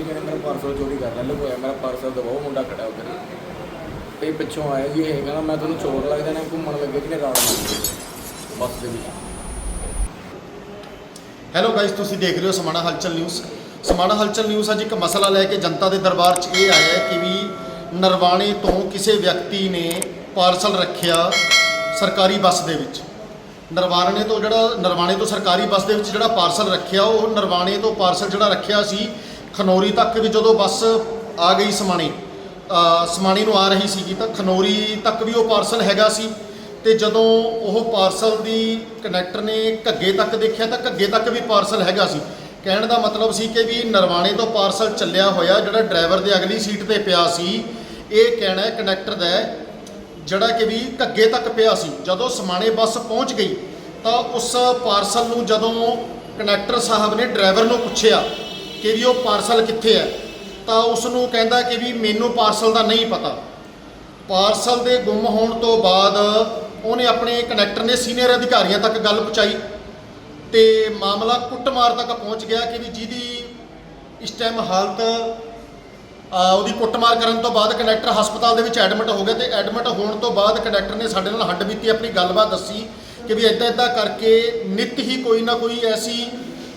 ਕਿ ਜਿਹਨੇ ਮੇਰਾ ਪਾਰਸਲ ਚੋਰੀ ਕਰ ਲਿਆ ਲਗੋਇਆ ਮੇਰਾ ਪਾਰਸਲ ਦਬਾਓ, ਮੁੰਡਾ ਖੜਾ ਉੱਧਰ। ਤੇ ਪਿੱਛੋਂ ਆਇਆ ਜੀ ਇਹ, ਕਹਿੰਦਾ ਮੈਂ ਤੁਹਾਨੂੰ ਚੋਰ ਲੱਗਦਾ ਨੇ, ਘੁੰਮਣ ਲੱਗੇ ਜਿਹਨੇ ਰਾੜ ਮਾਰੀ ਬੱਸ ਦੇ ਵਿੱਚ। ਹੈਲੋ ਗਾਇਸ ਤੁਸੀਂ ਦੇਖ ਰਹੇ ਹੋ ਸਮਾਣਾ ਹਲਚਲ ਨਿਊਜ਼ ਸਮਾਣਾ ਹਲਚਲ ਨਿਊਜ਼ ਅੱਜ ਇੱਕ ਮਸਲਾ ਲੈ ਕੇ ਜਨਤਾ ਦੇ ਦਰਬਾਰ 'ਚ ਇਹ ਆਇਆ ਕਿ ਵੀ ਨਰਵਾਣੇ ਤੋਂ ਕਿਸੇ ਵਿਅਕਤੀ ਨੇ ਪਾਰਸਲ ਰੱਖਿਆ ਸਰਕਾਰੀ ਬੱਸ ਦੇ ਵਿੱਚ। ਨਰਵਾਣੇ ਤੋਂ ਜਿਹੜਾ, ਨਰਵਾਣੇ ਤੋਂ ਸਰਕਾਰੀ ਬੱਸ ਦੇ ਵਿੱਚ ਜਿਹੜਾ ਪਾਰਸਲ ਰੱਖਿਆ, ਉਹ ਨਰਵਾਣੇ ਤੋਂ ਪਾਰਸਲ ਜਿਹੜਾ ਰੱਖਿਆ ਸੀ ਖਨੌਰੀ ਤੱਕ ਵੀ ਜਦੋਂ ਬੱਸ ਆ ਗਈ ਸਮਾਣੀ ਸਮਾਣੀ ਨੂੰ ਆ ਰਹੀ ਸੀਗੀ ਤਾਂ ਖਨੌਰੀ ਤੱਕ ਵੀ ਉਹ ਪਾਰਸਲ ਹੈਗਾ ਸੀ ਤੇ ਜਦੋਂ ਉਹ ਪਾਰਸਲ ਦੀ ਕਨੈਕਟਰ ਨੇ ਘੱਗੇ ਤੱਕ ਦੇਖਿਆ ਤਾਂ ਘੱਗੇ ਤੱਕ ਵੀ ਪਾਰਸਲ ਹੈਗਾ ਸੀ। ਕਹਿਣ ਦਾ ਮਤਲਬ ਸੀ ਕਿ ਵੀ ਨਰਵਾਣੇ ਤੋਂ ਪਾਰਸਲ ਚੱਲਿਆ ਹੋਇਆ ਜਿਹੜਾ ਡਰਾਈਵਰ ਦੇ ਅਗਲੀ ਸੀਟ ਤੇ ਪਿਆ ਸੀ, ਇਹ ਕਹਿਣਾ ਹੈ ਕਨੈਕਟਰ ਦਾ ਜਿਹੜਾ ਕਿ ਵੀ ਘੱਗੇ ਤੱਕ ਪਿਆ ਸੀ। ਜਦੋਂ ਸਮਾਣੇ ਬੱਸ ਪਹੁੰਚ ਗਈ ਤਾਂ ਉਸ ਪਾਰਸਲ ਨੂੰ ਜਦੋਂ ਕਨੈਕਟਰ ਸਾਹਿਬ ਨੇ ਡਰਾਈਵਰ ਨੂੰ ਪੁੱਛਿਆ ਕਿ ਵੀ ਉਹ ਪਾਰਸਲ ਕਿੱਥੇ ਹੈ, ਤਾਂ ਉਸ ਨੂੰ ਕਹਿੰਦਾ ਕਿ ਵੀ ਮੈਨੂੰ ਪਾਰਸਲ ਦਾ ਨਹੀਂ ਪਤਾ। ਪਾਰਸਲ ਦੇ ਗੁੰਮ ਹੋਣ ਤੋਂ ਬਾਅਦ ਉਹਨੇ ਆਪਣੇ ਕਨੈਕਟਰ ਨੇ ਸੀਨੀਅਰ ਅਧਿਕਾਰੀਆਂ ਤੱਕ ਗੱਲ ਪਹੁੰਚਾਈ ਤੇ ਮਾਮਲਾ ਕੁੱਟਮਾਰ ਤੱਕ ਪਹੁੰਚ ਗਿਆ ਕਿ ਵੀ ਜਿਹਦੀ ਇਸ ਟਾਈਮ ਹਾਲਤ ਉਹਦੀ ਕੁੱਟਮਾਰ ਕਰਨ ਤੋਂ ਬਾਅਦ ਕਨੈਕਟਰ ਹਸਪਤਾਲ ਦੇ ਵਿੱਚ ਐਡਮਿਟ ਹੋ ਗਿਆ ਤੇ ਐਡਮਿਟ ਹੋਣ ਤੋਂ ਬਾਅਦ ਕਨੈਕਟਰ ਨੇ ਸਾਡੇ ਨਾਲ ਹੱਡ ਬੀਤੀ, ਆਪਣੀ ਗੱਲਬਾਤ ਦੱਸੀ ਕਿ ਵੀ ਇਦਾਂ ਇਦਾਂ ਕਰਕੇ ਨਿਤ ਹੀ ਕੋਈ ਨਾ ਕੋਈ ਐਸੀ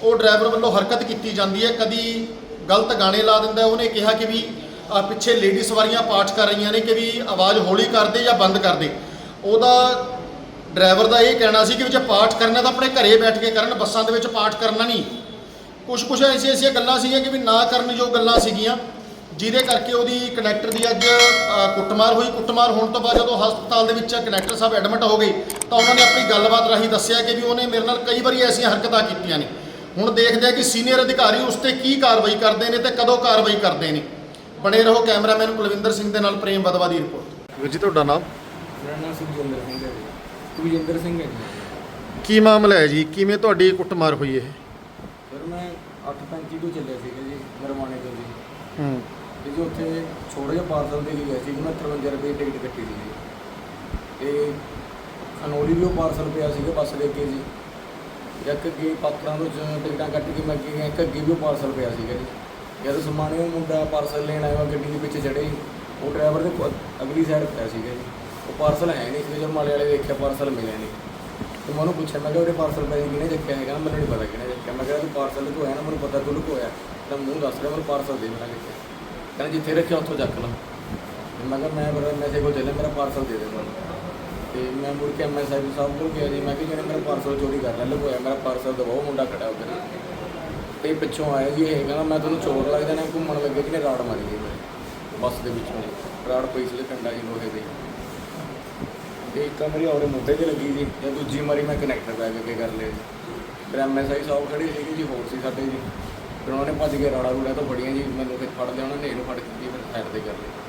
ਉਹ ਡਰਾਈਵਰ ਵੱਲੋਂ ਹਰਕਤ ਕੀਤੀ ਜਾਂਦੀ ਹੈ। ਕਦੀ ਗਲਤ ਗਾਣੇ ਲਾ ਦਿੰਦਾ ਉਹਨੇ ਕਿਹਾ ਕਿ ਵੀ ਆ ਪਿੱਛੇ ਲੇਡੀ ਸਵਾਰੀਆਂ ਪਾਠ ਕਰ ਰਹੀਆਂ ਨੇ ਕਿ ਵੀ ਆਵਾਜ਼ ਹੌਲੀ ਕਰ ਦੇ ਜਾਂ ਬੰਦ ਕਰ ਦੇ। ਉਹਦਾ ਡਰਾਈਵਰ ਦਾ ਇਹ ਕਹਿਣਾ ਸੀ ਕਿ ਵੀ ਜੇ ਪਾਠ ਕਰਨਾ ਤਾਂ ਆਪਣੇ ਘਰੇ ਬੈਠ ਕੇ ਕਰਨ ਬੱਸਾਂ ਦੇ ਵਿੱਚ ਪਾਠ ਕਰਨਾ ਨਹੀਂ। ਕੁਝ ਕੁਝ ਐਸੀ ਐਸੀਆਂ ਗੱਲਾਂ ਸੀਗੀਆਂ ਕਿ ਵੀ ਨਾ ਕਰਨ ਜੋ ਗੱਲਾਂ ਸੀਗੀਆਂ ਜਿਹਦੇ ਕਰਕੇ ਉਹਦੀ ਕਨੈਕਟਰ ਦੀ ਅੱਜ ਅ, ਕੁੱਟਮਾਰ ਹੋਈ। ਕੁੱਟਮਾਰ ਹੋਣ ਤੋਂ ਬਾਅਦ ਜਦੋਂ ਹਸਪਤਾਲ ਦੇ ਵਿੱਚ ਕਨੈਕਟਰ ਸਾਹਿਬ ਐਡਮਿਟ ਹੋ ਗਏ ਤਾਂ ਉਹਨਾਂ ਨੇ ਆਪਣੀ ਗੱਲਬਾਤ ਰਾਹੀਂ ਦੱਸਿਆ ਕਿ ਵੀ ਉਹਨੇ ਮੇਰੇ ਨਾਲ ਕਈ ਵਾਰੀ ਐਸੀਆਂ ਹਰਕਤਾਂ ਕੀਤੀਆਂ ਨੇ। ਹੁਣ ਦੇਖਦੇ ਆ ਕਿ ਸੀਨੀਅਰ ਅਧਿਕਾਰੀ ਉਸ ਤੇ ਕੀ ਕਾਰਵਾਈ ਕਰਦੇ ਨੇ ਤੇ ਕਦੋਂ ਕਾਰਵਾਈ ਕਰਦੇ ਨੇ। ਬਣੇ ਰਹੋ ਕੈਮਰਾਮੈਨ ਕੁਲਵਿੰਦਰ ਸਿੰਘ ਦੇ ਨਾਲ ਪ੍ਰੇਮ ਬਦਵਾ ਦੀ ਰਿਪੋਰਟ। ਵੀਰ ਜੀ ਤੁਹਾਡਾ ਨਾਮ? ਮੇਰਾ ਨਾਮ ਸੁਖਜਿੰਦਰ ਸਿੰਘ ਹੈ ਜੀ। ਸੁਖਜਿੰਦਰ ਸਿੰਘ ਹੈ ਜੀ ਕੀ ਮਾਮਲਾ ਹੈ ਜੀ? ਕਿਵੇਂ ਤੁਹਾਡੀ ਕੁੱਟਮਾਰ ਹੋਈ ਇਹ? ਸਰ ਮੈਂ 8:35 ਤੋਂ ਚੱਲਿਆ ਸੀਗਾ ਜੀ ਨਰਮਾਣੇ ਤੋਂ ਜੀ। ਹੂੰ। ਤੇ ਜੀ ਉੱਥੇ ਛੋਟਾ ਜਿਹਾ ਪਾਰਸਲ ਦੇ ਕੇ ਗਿਆ ਸੀ ਜੀ ਮੈਂ 53 ਰੁਪਏ ਟਿਕਟ ਕੱਟੀ ਸੀ ਜੀ ਤੇ ਖਨੌਰੀ ਵੀ ਉਹ ਪਾਰਸਲ ਪਿਆ ਸੀਗਾ ਬੱਸ ਦੇ ਅੱਗੇ ਜੀ। ਇੱਕ ਅੱਗੇ ਪਾਤਰਾਂ ਤੋਂ ਜ- ਟਿਕਟਾਂ ਕੱਟ ਕੇ ਮੈਂ ਅੱਗੇ ਗਿਆ, ਇੱਕ ਅੱਗੇ ਵੀ ਉਹ ਪਾਰਸਲ ਪਿਆ ਸੀਗਾ ਜੀ। ਜਦ ਸਮਾਣੇ ਉਹ ਮੁੰਡਾ ਪਾਰਸਲ ਲੈਣ ਆਇਆ ਗੱਡੀ ਦੇ ਪਿੱਛੇ ਚੜੇ ਉਹ ਡਰਾਈਵਰ ਦੇ ਕੋ- ਅਗਲੀ ਸਾਈਡ ਪਿਆ ਸੀਗਾ ਜੀ। ਉਹ ਪਾਰਸਲ ਹੈ ਨਹੀਂ ਸੀ ਜਦੋਂ ਮਾਲੇ ਵਾਲੇ ਦੇਖਿਆ ਪਾਰਸਲ ਮਿਲਿਆ ਨਹੀਂ। ਤੇ ਮੈਂ ਉਹਨੂੰ ਪੁੱਛਿਆ, ਮੈਂ ਕਿਹਾ ਉਹਦੇ ਪਾਰਸਲ ਪੈ ਕਿਹਨੇ ਚੱਕਿਆ ਹੈਗਾ ਮੈਨੂੰ ਨਹੀਂ ਪਤਾ ਕਿਹਨੇ ਚੱਕਿਆ ਮੈਂ ਕਿਹਾ, ਤੂੰ ਪਾਰਸਲ ਲੁਕੋਇਆ ਨਾ? ਮੈਨੂੰ ਪਤਾ ਤੂੰ ਲੁਕੋਇਆ। ਤਾਂ ਮੂੰਹ ਦੱਸ ਰਿਹਾ, ਮੈਨੂੰ ਪਾਰਸਲ ਦੇ ਮੇਰਾ ਕਿੱਥੇ? ਕਹਿੰਦਾ, ਜਿੱਥੇ ਰੱਖਿਆ ਉੱਥੋਂ ਚੱਕ ਲਾ। ਮੈਂ ਕਿਹਾ, ਮੈਂ ਬੜਾ ਮੈਸੇਜ ਕੋਲ ਚੱਲਿਆ, ਮੇਰਾ ਪਾਰਸਲ ਦੇ ਦੇ। ਮੈਨੂੰ ਤੇ ਮੈਂ ਮੁੜ ਕੇ ਐਮਐਸ ਸਾਹਿਬ ਸਾਹਿਬ ਕੋਲ ਗਿਆ ਜੀ। ਮੈਂ ਕਿਹਾ ਜਿਹਨੇ ਮੇਰਾ ਪਾਰਸਲ ਚੋਰੀ ਕਰ ਲਿਆ, ਲੁਕੋਇਆ। ਮੇਰਾ ਪਾਰਸਲ ਦਬਾਓ ਮੁੰਡਾ ਖੜਾ ਉੱਧਰ। ਤੇ ਪਿੱਛੋਂ ਆਇਆ ਜੀ ਇਹ, ਕਹਿੰਦਾ ਮੈਂ ਤੁਹਾਨੂੰ ਚੋਰ ਲੱਗਦਾ ਨੇ, ਘੁੰਮਣ ਲੱਗੇ ਜਿਹਨੇ ਰਾੜ ਮਾਰੀ ਜੀ ਮੇਰੇ ਬੱਸ ਦੇ ਵਿੱਚੋਂ ਰਾੜ ਪਈ ਸੀ ਕੰਡਾ ਜੀ, ਲੋਹੇ ਦੇ। ਤੇ ਇੱਕ ਮੇਰੀ ਔਰੇ ਮੁੱਢੇ ਤੇ ਲੱਗੀ ਜੀ, ਤੇ ਦੂਜੀ ਮਾਰੀ ਮੈਂ ਕਨੈਕਟਰ ਬੈਗ ਅੱਗੇ ਕਰ ਲਿਆ ਜੀ। ਫਿਰ ਐਮਐਸਆਈ ਸਾਹਿਬ ਖੜੇ ਸੀਗੇ ਜੀ, ਹੋਰ ਸੀ ਸਾਡੇ ਜੀ। ਫਿਰ ਉਹਨਾਂ ਨੇ ਭੱਜ ਕੇ ਰਾੜਾ ਰੂੜਾ ਤੋਂ ਫੜੀਆਂ ਜੀ, ਮੈਨੂੰ ਫਿਰ ਫੜ ਲਿਆ, ਉਹਨਾਂ ਨੇ ਇਹਨੂੰ ਫੜ ਕੇ ਫਿਰ ਸਾਈਡ ਤੇ ਕਰ ਲਿਆ।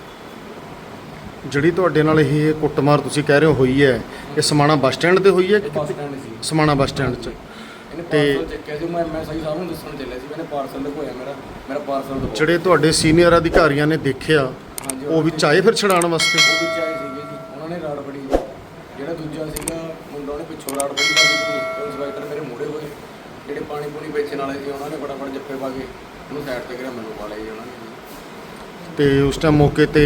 ਜਿਹੜੀ ਤੁਹਾਡੇ ਨਾਲ ਇਹ ਕੁੱਟਮਾਰ ਤੁਸੀਂ ਕਹਿ ਰਹੇ ਹੋ ਹੋਈ ਹੈ ਇਹ ਸਮਾਣਾ ਬੱਸ ਸਟੈਂਡ ਤੇ ਹੋਈ ਹੈ ਇਹ ਬੱਸ ਸਟੈਂਡ ਸੀ। ਸਮਾਣਾ ਬੱਸ ਸਟੈਂਡ 'ਚ? ਇਹਨੇ ਤੇ- ਪਾਰਸਲ ਚੱਕਿਆ ਸੀ ਮੈਂ ਐਮਐਸਆਈ ਸਾਹਿਬ ਨੂੰ ਦੱਸਣ ਚੱਲਿਆ ਸੀ ਮੈਨੇ ਪਾਰਸਲ ਲਗੋਇਆ ਮੇਰਾ ਮੇਰਾ ਪਾਰਸਲ ਦਬਾਓ ਜਿਹੜੇ ਤੁਹਾਡੇ ਸੀਨੀਅਰ ਅਧਿਕਾਰੀਆਂ ਨੇ ਦੇਖਿਆ ਹਾਂਜੀ, ਉਹ ਵਿੱਚ ਆਏ ਫਿਰ ਛਡਾਉਣ ਵਾਸਤੇ? ਉਹ ਵਿੱਚ ਆਏ ਸੀਗੇ ਜੀ ਉਹਨਾਂ ਨੇ ਰਾੜ ਫੜੀ ਜੀ। ਜਿਹੜਾ ਦੂਜਾ ਸੀਗਾ ਮੁੰਡਾ ਉਹਨੇ ਪਿੱਛੋਂ ਰਾੜ ਫੜੀ ਸੀ ਉਹ ਇੰਸਪੈਕਟਰ ਮੇਰੇ ਮੂਹਰੇ ਹੋਏ। ਜਿਹੜੇ ਪਾਣੀ ਪੂਣੀ ਵੇਚਣ ਵਾਲੇ ਸੀ ਉਹਨਾਂ ਨੇ ਫਟਾਫਟ ਜੱਫੇ ਪਾ ਕੇ ਉਹਨੂੰ ਸਾਈਡ ਤੇ ਕਰਿਆ ਮੈਨੂੰ ਪਾ ਲਿਆ ਜੀ ਉਹਨਾਂ ਨੇ। ਜੀ। ਤੇ ਉਸ ਟਾਈਮ ਮੌਕੇ ਤੇ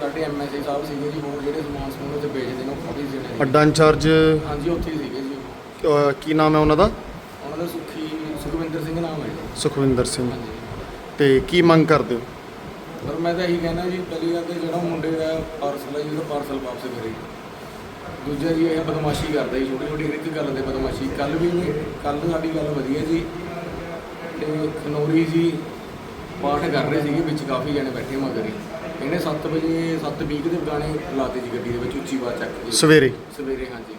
ਸਾਡੇ ਐਮਐਸਏ ਸਾਹਿਬ ਸੀਗੇ ਜੀ ਹੋਰ ਜਿਹੜੇ ਸਮਾਨ ਸਮੂਨ ਉੱਥੇ ਵੇਚਦੇ ਨੇ ਉਹ ਖੋਲੀ ਸੀ ਨੇ ਅੱਡਾ ਇੰਚਾਰਜ ਹਾਂਜੀ ਉੱਥੇ ਹੀ ਸੀਗੇ ਜੀ। ਉਹ। ਕੀ ਨਾਮ ਹੈ ਉਹਨਾਂ ਦਾ? ਉਹਨਾਂ ਦਾ ਸੁਖੀ ਸੁਖਵਿੰਦਰ ਸਿੰਘ ਨਾਮ ਹੈ ਜੀ। ਸੁਖਵਿੰਦਰ ਸਿੰਘ। ਹਾਂਜੀ। ਤੇ ਕੀ ਮੰਗ ਕਰਦੇ ਹੋ? ਪਰ ਮੈਂ ਤਾਂ ਇਹੀ ਕਹਿਣਾ ਜੀ ਪਹਿਲੀ ਗੱਲ ਤੇ ਜਿਹੜਾ ਮੁੰਡੇ ਦਾ ਪਾਰਸਲ ਹੈ ਜੀ ਉਹਦਾ ਪਾਰਸਲ ਵਾਪਸ ਕਰੇ। ਦੂਜਾ ਜੀ ਇਹ ਬਦਮਾਸ਼ੀ ਕਰਦਾ ਜੀ ਛੋਟੀ ਛੋਟੀ ਹਰ ਇੱਕ ਗੱਲ ਤੇ ਬਦਮਾਸ਼ੀ। ਕੱਲ ਵੀ ਕੱਲ ਸਾਡੀ ਗੱਲ ਵਧੀਆ ਜੀ। ਤੇ ਖਨੌਰੀ ਜੀ ਪਾਠ ਕਰ ਰਹੇ ਸੀਗੇ ਵਿੱਚ ਕਾਫੀ ਜਣੇ ਬੈਠੇ ਮਗਰ ਹੀ। ਇਹਨੇ 7 ਵਜੇ 7:20 ਦੇ ਗਾਣੇ ਲਾਤੇ ਜੀ ਗੱਡੀ ਦੇ ਵਿੱਚ ਉੱਚੀ ਆਵਾਜ਼ ਚੱਕ ਕੇ। ਸਵੇਰੇ? ਸਵੇਰੇ ਹਾਂਜੀ।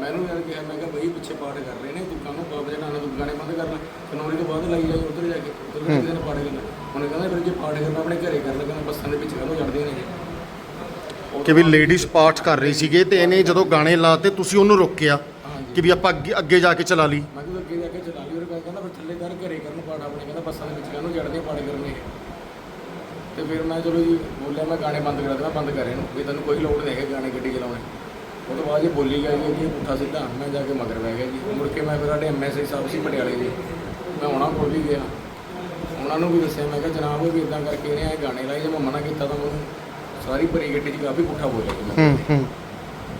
ਮੈਨੂੰ ਯਾਰ ਕਿਹਾ ਮੈਂ ਕਿਹਾ ਬਈ ਪਿੱਛੇ ਪਾਠ ਕਰ ਰਹੇ ਨੇ ਤੂੰ ਕਾਹਨੂੰ ਬਾਬਾ ਜੀ ਨਾਲ ਤੂੰ ਗਾਣੇ ਬੰਦ ਕਰ ਲੈ। ਖਨੌਰੀ ਤੋਂ ਬਾਅਦ ਲਾਈ ਜਾਈ ਉੱਧਰ ਜਾ ਕੇ ਉੱਧਰ ਜਾ ਕੇ ਪਾਠ ਕਰਨਾ। ਹੁਣ ਕਹਿੰਦਾ ਫਿਰ ਜੇ ਪਾਠ ਕਰਨਾ ਆਪਣੇ ਘਰੇ ਕਰ ਲੈ ਕਹਿੰਦਾ ਬੱਸਾਂ ਦੇ ਵਿੱਚ ਕਾਹਨੂੰ ਚੜਦੇ ਨੇ ਕਿ ਵੀ ਲੇਡੀਜ਼ ਪਾਠ ਕਰ ਰਹੀ ਸੀਗੇ ਤੇ ਇਹਨੇ ਜਦੋਂ ਗਾਣੇ ਲਾਤੇ ਤੁਸੀਂ ਉਹਨੂੰ ਰੋਕਿਆ ਕਿ ਵੀ ਆਪਾਂ ਅੱਗੇ ਅੱਗੇ ਜਾ ਕੇ ਚਲਾ ਲਈ? ਮੈਂ ਕਿਹਾ ਅੱਗੇ ਜਾ ਕੇ ਚਲਾ ਲਈ ਉਹ ਕਹਿੰਦਾ ਫਿਰ ਥੱਲੇ ਦਰ ਘਰੇ ਕਰਨ ਪਾਠ ਆਪਣੇ ਕਹਿੰਦਾ ਬੱਸਾਂ ਦੇ ਵਿੱਚ ਕਾਹਨੂੰ ਚੜਦੇ ਪਾਠ ਕਰਨੇ। ਤੇ ਫਿਰ ਮੈਂ ਚਲੋ ਜੀ ਬੋਲਿਆ ਮੈਂ ਗਾਣੇ ਬੰਦ ਕਰਾ ਦੇਣਾ ਬੰਦ ਕਰ ਇਹਨੂੰ। ਵੀ ਤੈਨੂੰ ਕੋਈ ਲੋੜ ਨਹੀਂ ਹੈ ਗਾਣੇ ਗੱਡੀ ਚਲਾਉਣੇ ਉਹ ਤੋਂ ਬਾਅਦ ਇਹ ਬੋਲੀ ਗਿਆ ਜੀ ਕਿ ਪੁੱਠਾ ਸਿੱਧਾ ਮੈਂ ਜਾ ਕੇ ਮਗਰ ਬਹਿ ਗਿਆ ਜੀ। ਮੁੜ ਕੇ ਮੈਂ ਫਿਰ ਸਾਡੇ ਐਮਐਸਆਈ ਸਾਹਿਬ ਸੀ ਪਟਿਆਲੇ ਜੀ ਮੈਂ ਉਹਨਾਂ ਕੋਲ ਵੀ ਗਿਆ। ਉਹਨਾਂ ਨੂੰ ਵੀ ਦੱਸਿਆ ਮੈਂ ਕਿਹਾ ਜਨਾਬ ਵੀ ਇਦਾਂ ਕਰਕੇ ਇਹਨੇ ਇਹ ਗਾਣੇ ਲਾਏ ਜੇ ਮੈਂ ਮਨਾ ਕੀਤਾ ਤਾਂ ਮੈਨੂੰ ਸਾਰੀ ਭਰੀ ਗੱਡੀ 'ਚ ਕਾਫੀ ਪੁੱਠਾ ਬੋਲਿਆ ਜੀ। ਹੂੰ ਹੂੰ।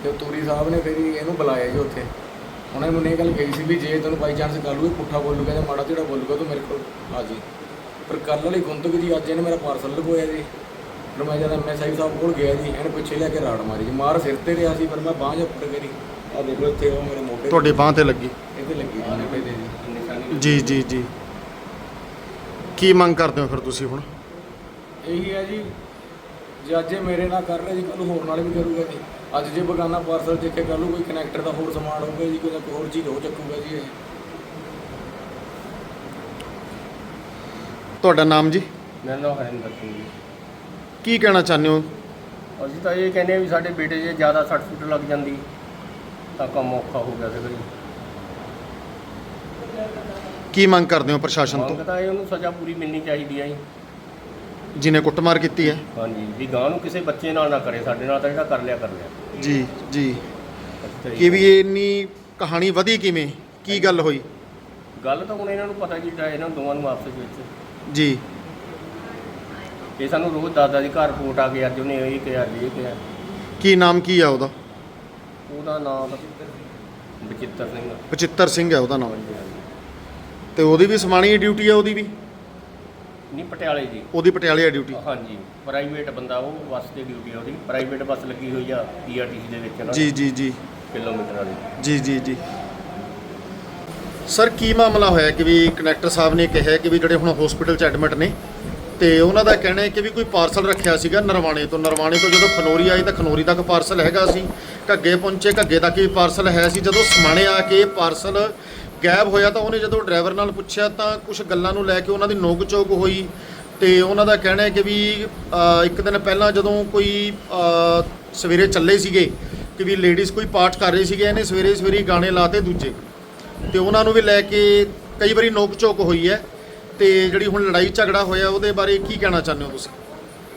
ਤੇ ਤੂਰੀ ਸਾਹਿਬ ਨੇ ਫਿਰ ਇਹਨੂੰ ਬੁਲਾਇਆ ਜੀ ਉੱਥੇ। ਉਹਨੇ ਮੈਨੂੰ ਇਹ ਗੱਲ ਕਹੀ ਸੀ ਵੀ ਜੇ ਤੈਨੂੰ ਬਾਈ ਚਾਂਸ ਨੂੰ ਇਹ ਪੁੱਠਾ ਬੋਲੂਗਾ ਜਾਂ ਮਾੜਾ ਜਿਹੜਾ ਬੋਲੂਗਾ ਤੂੰ ਮੇਰੇ ਕੋਲ ਆ ਜੀ। ਪਰ ਕੱਲ੍ਹ ਵਾਲੀ ਗੁੰਦਕ ਜੀ ਅੱਜ ਇਹਨੇ ਮੇਰਾ ਪਾਰਸਲ ਲਗੋਇਆ ਜੀ। ਫਿਰ ਮੈਂ ਜਦ ਐਮਐਸਆਈ ਸਾਹਿਬ ਕੋਲ ਗਿਆ ਜੀ ਇਹਨੇ ਪਿੱਛੇ ਲੈ ਕੇ ਰਾੜ ਮਾਰੀ ਜੀ। ਮਾਰ ਸਿਰ ਤੇ ਰਿਹਾ ਸੀ ਪਰ ਮੈਂ ਬਾਂਹ 'ਚ ਉੱਪਰ ਕਰੀ। ਆ ਦੇਖ ਲਓ ਇੱਥੇ ਉਹ ਮੇਰੇ ਮੋਢੇ ਤੁਹਾਡੇ ਬਾਹ ਤੇ ਲੱਗੀ? ਇਹਦੇ ਲੱਗੀ ਜੀ ਮੋਢੇ ਤੇ ਜੀ। ਨਿਸ਼ਾਨੀ ਜੀ ਜੀ ਜੀ। ਕੀ ਮੰਗ ਕਰਦੇ ਹੋ ਫਿਰ ਤੁਸੀਂ ਹੁਣ? ਇਹੀ ਹੈ ਜੀ ਜੇ ਅੱਜ ਇਹ ਮੇਰੇ ਨਾਲ ਕਰ ਰਿਹਾ ਜੀ ਕੱਲ੍ਹ ਨੂੰ ਹੋਰ ਨਾਲ ਵੀ ਕਰੂਗਾ ਜੀ। ਅੱਜ ਜੇ ਬਗਾਨਾ ਪਾਰਸਲ ਦੇਖੇ ਕੱਲ੍ਹ ਨੂੰ ਕੋਈ ਕਨੈਕਟਰ ਦਾ ਹੋਰ ਸਮਾਨ ਹੋਊਗਾ ਜੀ ਕੋਈ ਹੋਰ ਚੀਜ਼ ਹੋ ਚੱਕੂਗਾ ਜੀ ਇਹ। ਤੁਹਾਡਾ ਨਾਮ ਜੀ? ਮੇਰਾ ਨਾਮ ਹਰਿੰਦਰ ਸਿੰਘ ਜੀ। ਕੀ ਕਹਿਣਾ ਚਾਹੁੰਦੇ ਹੋ? ਅਸੀਂ ਤਾਂ ਇਹ ਕਹਿੰਦੇ ਆ ਵੀ ਸਾਡੇ ਬੇਟੇ ਜੇ ਜ਼ਿਆਦਾ ਸੱਟ ਫੁੱਟ ਲੱਗ ਜਾਂਦੀ ਤਾਂ ਕੰਮ ਔਖਾ ਹੋ ਗਿਆ ਜੀ। ਕੀ ਮੰਗ ਕਰਦੇ ਹੋ ਪ੍ਰਸ਼ਾਸਨ ਮੰਗ ਤੋਂ ਤਾਂ ਇਹ ਉਹਨੂੰ ਸਜ਼ਾ ਪੂਰੀ ਮਿਲਣੀ ਚਾਹੀਦੀ ਹੈ ਜੀ। ਜਿਨੇ ਕੁੱਟਮਾਰ ਕੀਤੀ ਹੈ? ਹਾਂਜੀ ਵੀ ਗਾਂ ਨੂੰ ਕਿਸੇ ਬੱਚੇ ਨਾਲ ਨਾ ਕਰੇ ਸਾਡੇ ਨਾਲ ਤਾਂ ਜਿਹੜਾ ਕਰ ਲਿਆ ਕਰ ਲਿਆ। ਜੀ ਜੀ। ਅਸੀਂ ਤਾਂ ਇਹ ਕਿ ਵੀ ਇਹ ਇੰਨੀ ਕਹਾਣੀ ਵਧੀ ਕਿਵੇਂ? ਕੀ ਗੱਲ ਹੋਈ? ਗੱਲ ਤਾਂ ਹੁਣ ਇਹਨਾਂ ਨੂੰ ਪਤਾ ਕੀਤਾ ਇਹਨਾਂ ਦੋਵਾਂ ਨੂੰ ਆਪਸ ਵਿੱਚ। ਜੀ। ਇਹ ਸਾਨੂੰ ਰੋਜ਼ ਦਾਦਾ ਦੀ ਘਰ ਰਿਪੋਰਟ ਆ ਕੇ ਅੱਜ ਉਹਨੇ ਇਹ ਕਿਹਾ ਜੀ ਇਹ ਕਿਹਾ। ਕੀ ਨਾਮ ਕੀ ਆ ਉਹਦਾ? ਉਹਦਾ ਨਾਮ ਬਚਿੱਤਰ ਸਿੰਘ ਬਚਿੱਤਰ ਸਿੰਘ ਹੈ ਉਹਦਾ ਨਾਮ। ਹਾਂਜੀ ਹਾਂਜੀ ਤੇ ਉਹਦੀ ਵੀ ਸਮਾਣੀ ਡਿਊਟੀ ਹੈ ਉਹਦੀ ਵੀ? ਨਹੀਂ ਪਟਿਆਲੇ ਜੀ ਉਹਦੀ ਪਟਿਆਲੇ ਆ ਡਿਊਟੀ? ਹਾਂਜੀ ਪ੍ਰਾਈਵੇਟ ਬੰਦਾ ਉਹ ਬੱਸ ਤੇ ਡਿਊਟੀ ਆ ਉਹਦੀ। ਪ੍ਰਾਈਵੇਟ ਬੱਸ ਲੱਗੀ ਹੋਈ ਆ ਪੀਆਰਟੀਸੀ ਦੇ ਵਿੱਚ ਨਾ। ਜੀ ਜੀ ਜੀ। ਕਿਲੋਮੀਟਰ ਵਾਲੀ। ਜੀ ਜੀ ਜੀ। ਸਰ, ਕੀ ਮਾਮਲਾ ਹੋਇਆ ਕਿ ਵੀ ਕਨੈਕਟਰ ਸਾਹਿਬ ਨੇ ਕਿਹਾ ਕਿ ਵੀ ਜਿਹੜੇ ਹੁਣ ਹਸਪੀਟਲ 'ਚ ਐਡਮਿਟ ਨੇ ਤੇ ਉਹਨਾਂ ਦਾ ਕਹਿਣਾ ਹੈ ਕਿ ਵੀ ਕੋਈ ਪਾਰਸਲ ਰੱਖਿਆ ਸੀਗਾ ਨਰਵਾਣੇ ਤੋਂ। ਨਰਵਾਣੇ ਤੋਂ ਜਦੋਂ ਖਨੋਰੀ ਆਈ ਤਾਂ ਖਨੋਰੀ ਤੱਕ ਪਾਰਸਲ ਹੈਗਾ ਸੀ। ਘੱਗੇ ਪਹੁੰਚੇ, ਘੱਗੇ ਤੱਕ ਵੀ ਪਾਰਸਲ ਹੈ ਸੀ। ਜਦੋਂ ਸਮਾਣੇ ਆ ਕੇ ਪਾਰਸਲ ਗਾਇਬ ਹੋਇਆ ਤਾਂ ਉਹਨੇ ਜਦੋਂ ਡਰਾਈਵਰ ਨਾਲ ਪੁੱਛਿਆ ਤਾਂ ਕੁਝ ਗੱਲਾਂ ਨੂੰ ਲੈ ਕੇ ਉਹਨਾਂ ਦੀ ਨੋਕ ਚੋਕ ਹੋਈ ਤੇ ਉਹਨਾਂ ਦਾ ਕਹਿਣਾ ਹੈ ਕਿ ਵੀ ਇੱਕ ਦਿਨ ਪਹਿਲਾਂ ਜਦੋਂ ਕੋਈ ਸਵੇਰੇ ਚੱਲੇ ਸੀਗੇ ਕਿ ਵੀ ਲੇਡੀਜ਼ ਕੋਈ ਪਾਠ ਕਰ ਰਹੀ ਸੀਗੇ, ਇਹਨੇ ਸਵੇਰੇ ਸਵੇਰੇ ਗਾਣੇ ਲਾਤੇ ਦੂਜੇ। ਤੇ ਉਹਨਾਂ ਨੂੰ ਵੀ ਲੈ ਕੇ ਕਈ ਵਾਰੀ ਨੋਕ ਝੋਕ ਹੋਈ ਹੈ ਤੇ ਜਿਹੜੀ ਹੁਣ ਲੜਾਈ ਝਗੜਾ ਹੋਇਆ ਉਹਦੇ ਬਾਰੇ ਕੀ ਕਹਿਣਾ ਚਾਹੁੰਦੇ ਹੋ ਤੁਸੀਂ?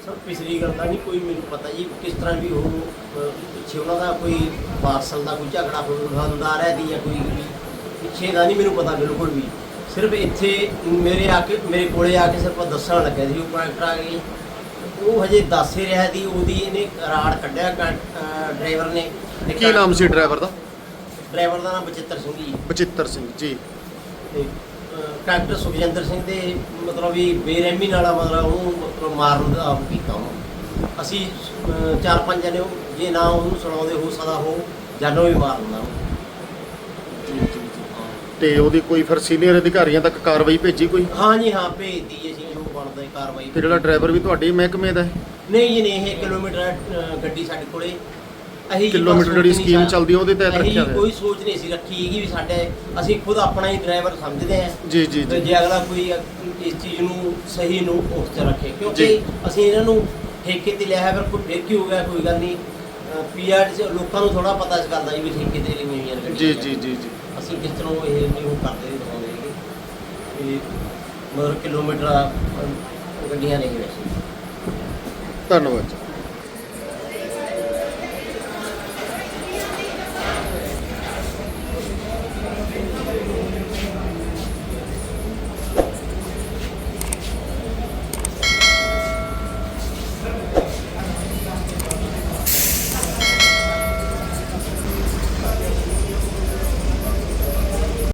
ਸਰ ਪਿਛਲੀ ਗੱਲ ਦਾ ਨਹੀਂ ਕੋਈ ਮੈਨੂੰ ਪਤਾ ਜੀ ਕਿਸ ਤਰ੍ਹਾਂ ਵੀ ਉਹ ਪਿੱਛੇ ਉਹਨਾਂ ਦਾ ਕੋਈ ਪਾਰਸਲ ਦਾ ਕੋਈ ਝਗੜਾ ਹੁੰਦਾ ਰਿਹਾ ਦੀ ਜਾਂ ਕੋਈ ਪਿੱਛੇ ਦਾ ਨਹੀਂ ਮੈਨੂੰ ਪਤਾ ਬਿਲਕੁਲ ਵੀ। ਸਿਰਫ ਇੱਥੇ ਮੇਰੇ ਆ ਕੇ ਮੇਰੇ ਕੋਲੇ ਆ ਕੇ ਸਿਰਫ ਦੱਸਣ ਲੱਗਿਆ ਸੀ ਉਹ ਕਨੈਕਟਰ ਆ ਗਈ ਉਹ ਹਜੇ ਦੱਸ ਹੀ ਰਿਹਾ ਦੀ ਉਹਦੀ ਇਹਨੇ ਰਾੜ ਕੱਢਿਆ ਡਰਾਈਵਰ ਨੇ। ਕੀ ਨਾਮ ਸੀ ਡਰਾਈਵਰ ਦਾ? ਡਰਾਈਵਰ ਦਾ ਨਾਮ ਬਚਿੱਤਰ ਸਿੰਘ ਜੀ। ਬਚਿੱਤਰ ਸਿੰਘ ਜੀ। ਤੇ ਕਨੈਕਟਰ ਸੁਖਜਿੰਦਰ ਸਿੰਘ ਦੇ ਮਤਲਬ ਵੀ ਬੇਰਹਿਮੀ ਨਾਲ ਮਤਲਬ ਉਹਨੂੰ ਮਤਲਬ ਮਾਰਨ ਦਾ ਆਪ ਕੀਤਾ ਉਹਨੂੰ। ਅਸੀਂ ਚਾਰ ਪੰਜ ਜਣੇ ਉਹ ਜੇ ਨਾ ਉਹਨੂੰ ਸੁਣਾਉਂਦੇ ਹੋ ਸਕਦਾ ਹੋ ਜਾਨੋਂ ਵੀ ਮਾਰ ਦਿੰਦਾ। ਤੇ ਉਹਦੀ ਕੋਈ ਫਿਰ ਸੀਨੀਅਰ ਅਧਿਕਾਰੀਆਂ ਤੱਕ ਕਾਰਵਾਈ ਭੇਜੀ ਕੋਈ? ਹਾਂ ਜੀ ਹਾਂ ਭੇਜਦੀ ਅਸੀਂ ਜੋ ਬਣਦਾ ਹੈ ਕਾਰਵਾਈ। ਤੇ ਜਿਹੜਾ ਡਰਾਈਵਰ ਵੀ ਤੁਹਾਡੇ ਮਹਿਕਮੇ ਦਾ ਹੈ? ਨਹੀਂ ਜੀ ਨਹੀਂ ਇਹ ਕਿਲੋਮੀਟਰ ਗੱਡੀ ਸਾਡੇ ਕੋਲੇ। ਅਸੀਂ ਕਿਲੋਮੀਟਰ ਜਿਹੜੀ ਸਕੀਮ ਸਕ- ਚੱਲਦੀ ਉਹਦੇ ਤਹਿਤ ਰੱਖਿਆ ਹੋਇਆ। ਕੋਈ ਸੋਚ ਨਹੀਂ ਸੀ ਰੱਖੀ ਹੈਗੀ ਵੀ ਸਾਡੇ ਅਸੀਂ ਖੁਦ ਆਪਣਾ ਹੀ ਡਰਾਈਵਰ ਸਮਝਦੇ ਹਾਂ। ਜੀ ਜੀ ਤੇ ਜੀ ਜੇ ਅਗਲਾ ਕੋਈ ਇਸ ਚੀਜ਼ ਨੂੰ ਸਹੀ ਨੂੰ ਉਸ ਤੇ ਰੱਖੇ ਕਿਉਂਕਿ। ਅਸੀਂ ਇਹਨਾਂ ਨੂੰ ਠੇਕੇ ਤੇ ਲਿਆ ਹੈ ਪਰ ਕੋਈ ਫਿਰ ਕੀ ਹੋ ਗਿਆ ਕੋਈ ਗੱਲ ਨਹੀਂ। ਪੀਆਰ ਲੋਕਾਂ ਨੂੰ ਥੋੜਾ ਪਤਾ ਇਸ ਗੱਲ ਦਾ ਜੀ ਵੀ ਠੇਕੇ ਤੇ ਲਈਆਂ ਹੋਈਆਂ ਨੇ ਜੀ। ਜੀ ਜੀ ਜੀ। ਅਸੀਂ ਕਿਸ ਤਰ੍ਹਾਂ ਇਹ ਨਹੀਂ ਉਹ ਕਰਦੇ ਨਹੀਂ ਦਿਖਾਉਂਦੇ ਹੈਗੇ ਮਤਲਬ ਕਿਲੋਮੀਟਰ ਗੱਡੀਆਂ ਨਹੀਂ ਵੈਸੇ ਧੰਨਵਾਦ